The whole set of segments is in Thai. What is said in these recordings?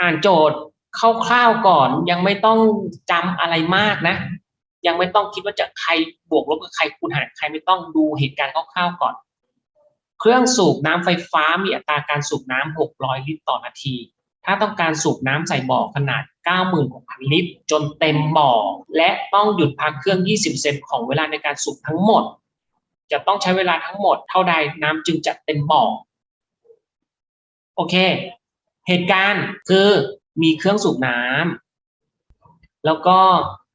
อ่านโจทย์คร่าวๆก่อน ยังไม่ต้องจำอะไรมากนะ ยังไม่ต้องคิดว่าจะใครบวกลบกับใครคูณหารใครไม่ต้องดูเหตุการณ์คร่าวๆก่อน เครื่องสูบน้ำไฟฟ้ามีอัตราการสูบน้ำ600 ลิตรต่อนาที ถ้าต้องการสูบน้ำใส่บ่อขนาด 96,000 ลิตร จนเต็มบ่อ และต้องหยุดพักเครื่อง 20เซนของเวลาในการสูบทั้งหมด จะต้องใช้เวลาทั้งหมดเท่าใดน้ำจึงจะเต็มบ่อโอเค เหตุการณ์คือมีเครื่องสูบน้ำแล้วก็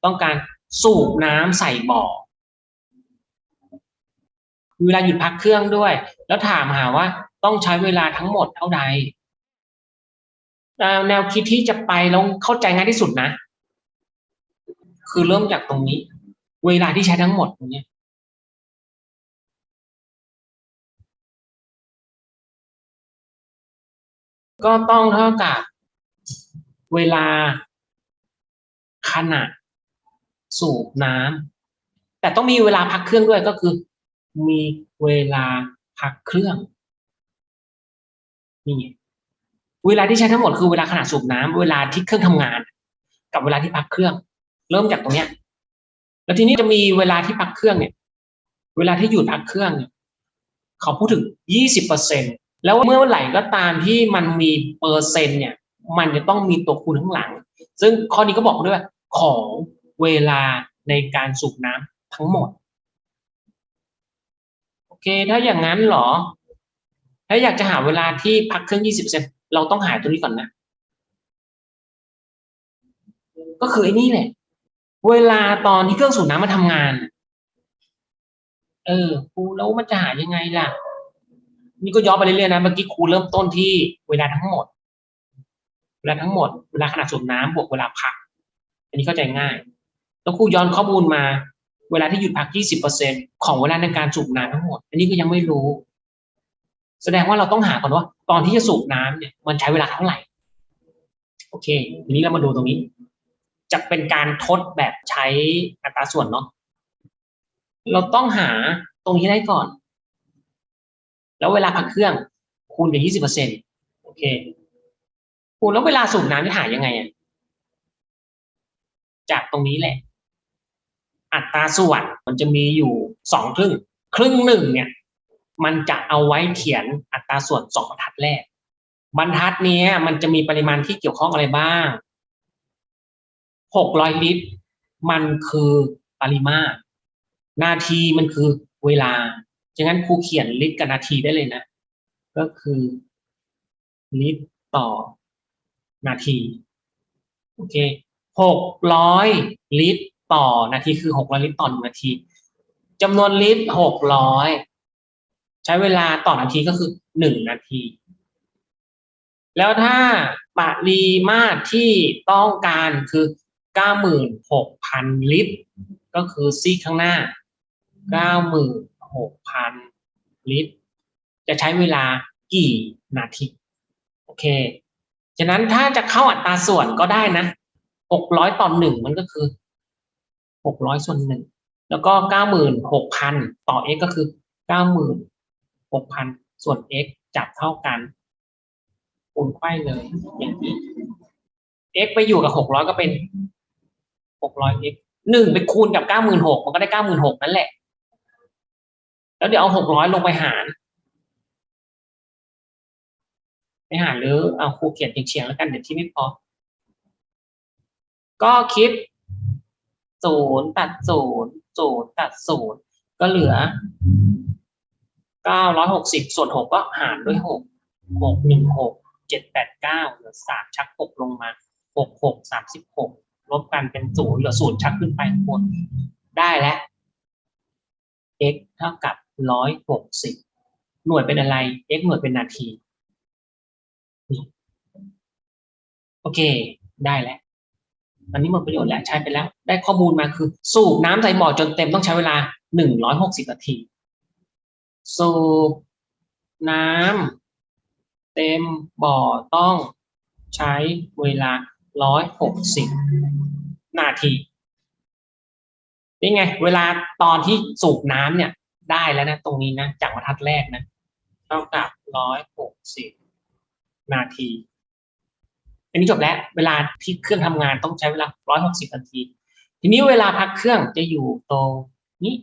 ต้องการสูบน้ำใส่บ่อเวลาหยุดพักเครื่องด้วย แล้วถามหาว่าต้องใช้เวลาทั้งหมดเท่าใดแนวคิดที่จะไปแล้วเข้าใจง่ายที่สุดนะ คือเริ่มจากตรงนี้ เวลาที่ใช้ทั้งหมดตรงเนี้ ก็ต้องเท่ากับเวลาขณะสูบน้ำแต่ต้องมีเวลาพักเครื่องด้วยก็คือ มีเวลาพักเครื่องนี่เวลาที่ใช้ทั้งหมดคือเวลาขณะสูบน้ำเวลาที่เครื่องทำงาน กับเวลาที่พักเครื่อง เริ่มจากตรงเนี้ย แล้วทีนี้จะมีเวลาที่พักเครื่องเนี่ย เวลาที่หยุดพักเครื่องเนี่ยเขาพูดถึงยี่สิบเปอร์เซ็นต แล้วเมื่อไหร่ก็ตามที่มันมีเปอร์เซ็นต์เนี่ย มันจะต้องมีตัวคูณข้างหลัง ซึ่งข้อนี้ก็บอกด้วยว่าของเวลาในการสูบน้ำทั้งหมด โอเค ถ้าอย่างนั้นเหรอ ถ้าอยากจะหาเวลาที่พักเครื่องยี่สิบเซนเราต้องหาตัวนี้ก่อนนะ ก็คือไอ้นี่แหละ เวลาตอนที่เครื่องสูบน้ำมันทำงาน เออครูแล้วมันจะหายังไงล่ะ นี่ก็ย้อนไปเรื่อยๆนะเมื่อกี้ครูเริ่มต้นที่เวลาทั้งหมด เวลาทั้งหมดเวลาขณะสูบน้ำบวกเวลาพัก อันนี้เข้าใจง่าย แล้วครูย้อนข้อมูลมา เวลาที่หยุดพัก 20%ของเวลาในการสูบน้ำทั้งหมด อันนี้ก็ยังไม่รู้ แสดงว่าเราต้องหาก่อนว่า ตอนที่จะสูบน้ำเนี่ยมันใช้เวลาเท่าไหร่ โอเค ทีนี้เรามาดูตรงนี้ จะเป็นการทดแบบใช้อัตราส่วนเนาะเราต้องหาตรงนี้ได้ก่อน แล้วเวลาพักเครื่องคูณกับ20%โอเคคูณแล้วเวลาสูบน้ำจะหายยังไงอะจากตรงนี้แหละ อัตราส่วนมันจะมีอยู่สองครึ่ง ครึ่งหนึ่งเนี่ย มันจะเอาไว้เขียนอัตราส่วนสองบรรทัดแรก บรรทัดนี้มันจะมีปริมาณที่เกี่ยวข้องอะไรบ้างหกร้อยลิตร มันคือปริมาตร นาทีมันคือเวลา ฉะนั้นครูเขียนลิตรกับนาทีได้เลยนะ ก็คือ ลิตรต่อนาที โอเคหกร้อยลิตรต่อนาทีคือหกร้อยลิตรต่อหนึ่งนาทีจำนวนลิตรหกร้อยใช้เวลาต่อนาทีก็คือหนึ่งนาที แล้วถ้าปริมาตรที่ต้องการคือเก้าหมื่นหกพันลิตร ก็คือซีข้างหน้าเก้าหมื่น หกพันลิตร จะใช้เวลากี่นาที โอเค ฉะนั้นถ้าจะเข้าอัตราส่วนก็ได้นะหกร้อยต่อหนึ่งมันก็คือหกร้อยส่วนหนึ่งแล้วก็เก้าหมื่นหกพันต่อ x ก็คือเก้าหมื่นหกพันส่วน x จับเท่ากันคูณไขว้เลยอย่างนี้ x ไปอยู่กับหกร้อยก็เป็นหกร้อย x หนึ่งไปคูณกับเก้าหมื่นหกมันก็ได้เก้าหมื่นหกนั่นแหละ แล้วเดี๋ยวเอาหกร้อยลงไปหารไปหารหรือเอาครูเขียนเฉียงๆแล้วกันเดี๋ยวที่ไม่พอ ก็คิดศูนย์ตัดศูนย์ศูนย์ตัดศูนย์ก็เหลือเก้าร้อยหกสิบส่วนหกก็หารด้วยหกหกหนึ่งหกเจ็ดแปดเก้าเหลือสามชักหกลงมาหกหกสามสิบหกลบกันเป็นศูนย์เหลือศูนย์ชักขึ้นไปบนได้แล้ว x เท่ากับ ร้อยหกสิบหน่วยเป็นอะไร x หน่วยเป็นนาทีโอเค ได้แล้วอันนี้หมดประโยชน์แล้วใช้ไปแล้ว ได้ข้อมูลมาคือ สูบน้ำใส่บ่อจนเต็มต้องใช้เวลาหนึ่งร้อยหกสิบนาที สูบน้ำเต็มบ่อต้องใช้เวลาร้อยหกสิบนาทีนี่ไง เวลาตอนที่สูบน้ำเนี่ย ได้แล้วนะตรงนี้นะ จากบรรทัดแรกนะ เท่ากับร้อยหกสิบนาที อันนี้จบแล้ว เวลาที่เครื่องทำงานต้องใช้เวลาร้อยหกสิบนาที ทีนี้เวลาพักเครื่องจะอยู่ตรงนี้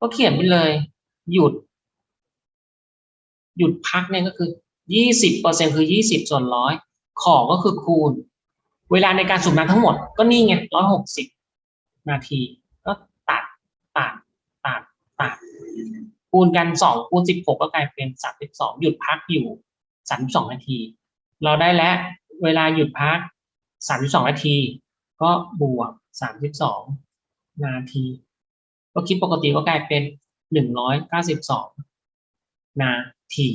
ก็เขียนไปเลย หยุด หยุดพักเนี่ยก็คือยี่สิบเปอร์เซ็นคือยี่สิบส่วนร้อยขอก็คือคูณ เวลาในการสูบน้ำทั้งหมดก็นี่ไงร้อยหกสิบนาทีก็ ตัดตัดตัดคูณกันสองคูณสิบหกก็กลายเป็นสามสิบสองหยุดพักอยู่สามสองนาที เราได้แล้วเวลาหยุดพักสามสิบสองนาที ก็บวกสามสิบสองนาที ก็คิดปกติก็กลายเป็นหนึ่งร้อยเก้าสิบสองนาที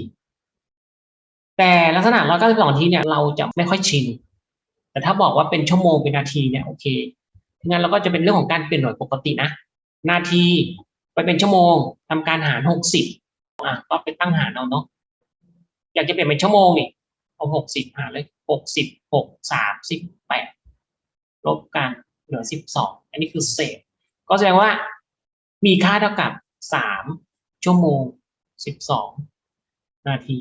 แต่ลักษณะร้อยเก้าสิบสองนาทีเนี่ยเราจะไม่ค่อยชินแต่ถ้าบอกว่าเป็นชั่วโมงเป็นนาทีเนี่ยโอเคงั้นเราก็จะเป็นเรื่องของการเปลี่ยนหน่วยปกตินะ นาที ไปเป็นชั่วโมงทำการหารหกสิบอะก็ไปตั้งหารเอาเนาะอยากจะเปลี่ยนเป็นชั่วโมงนี่เอาหกสิบหารเลยหกสิบหกสามสิบแปดลบกันเหลือสิบสองอันนี้คือเศษ ก็แสดงว่ามีค่าเท่ากับสามชั่วโมงสิบสองนาที